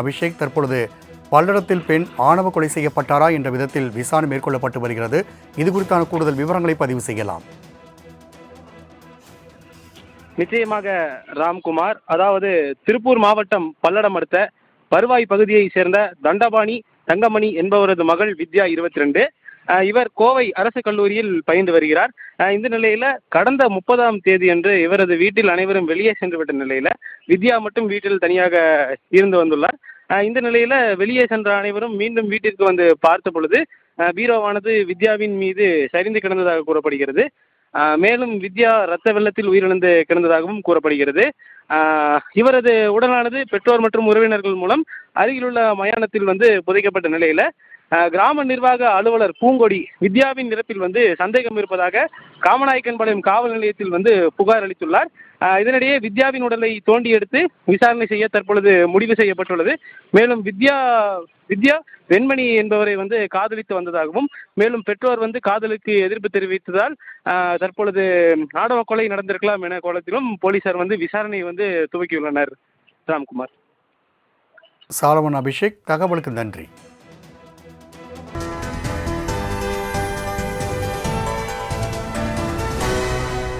அபிஷேக் தற்பொழுது பல்லடத்தில் பெண் ஆணவ கொலை செய்யப்பட்டாரா என்ற விதத்தில் விசாரணை மேற்கொள்ளப்பட்டு வருகிறது. இது குறித்தான கூடுதல் விவரங்களை பதிவு செய்யலாம். நிச்சயமாக ராம்குமார் அதாவது திருப்பூர் மாவட்டம் பல்லடம் அடுத்த பருவாய் பகுதியை சேர்ந்த தண்டபாணி தங்கமணி என்பவரது மகள் வித்யா இருபத்தி ரெண்டு இவர் கோவை அரசு கல்லூரியில் பயின்று வருகிறார். இந்த நிலையில கடந்த முப்பதாம் தேதி அன்று இவரது வீட்டில் அனைவரும் வெளியே சென்று விட்ட நிலையில வித்யா மட்டும் வீட்டில் தனியாக இருந்து வந்துள்ளார். இந்த நிலையில வெளியே சென்ற அனைவரும் மீண்டும் வீட்டிற்கு வந்து பார்த்த பொழுது பீரோவானது வித்யாவின் மீது சரிந்து கிடந்ததாக கூறப்படுகிறது. மேலும் வித்யா ரத்த வெள்ளத்தில் உயிரிழந்து கிடந்ததாகவும் கூறப்படுகிறது. இவரது உடலானது பெற்றோர் மற்றும் உறவினர்கள் மூலம் அருகிலுள்ள மயானத்தில் வந்து புதைக்கப்பட்ட நிலையில கிராம நிர்வாக அலுவலர் பூங்கொடி வித்யாவின் இறப்பில் வந்து சந்தேகம் இருப்பதாக காமநாயக்கன்பாளையம் காவல் நிலையத்தில் வந்து புகார் அளித்துள்ளார். இதனிடையே வித்யாவின் உடலை தோண்டி எடுத்து விசாரணை செய்ய தற்பொழுது முடிவு செய்யப்பட்டுள்ளது. மேலும் வித்யா வித்யா வெண்மணி என்பவரை வந்து காதலித்து வந்ததாகவும் மேலும் பெற்றோர் வந்து காதலுக்கு எதிர்ப்பு தெரிவித்ததால் தற்பொழுது ஆடவ கொலை நடந்திருக்கலாம் என கோலத்திலும் போலீசார் வந்து விசாரணை வந்து துவக்கியுள்ளனர். ராம்குமார். சாலமன் அபிஷேக் தகவலுக்கு நன்றி.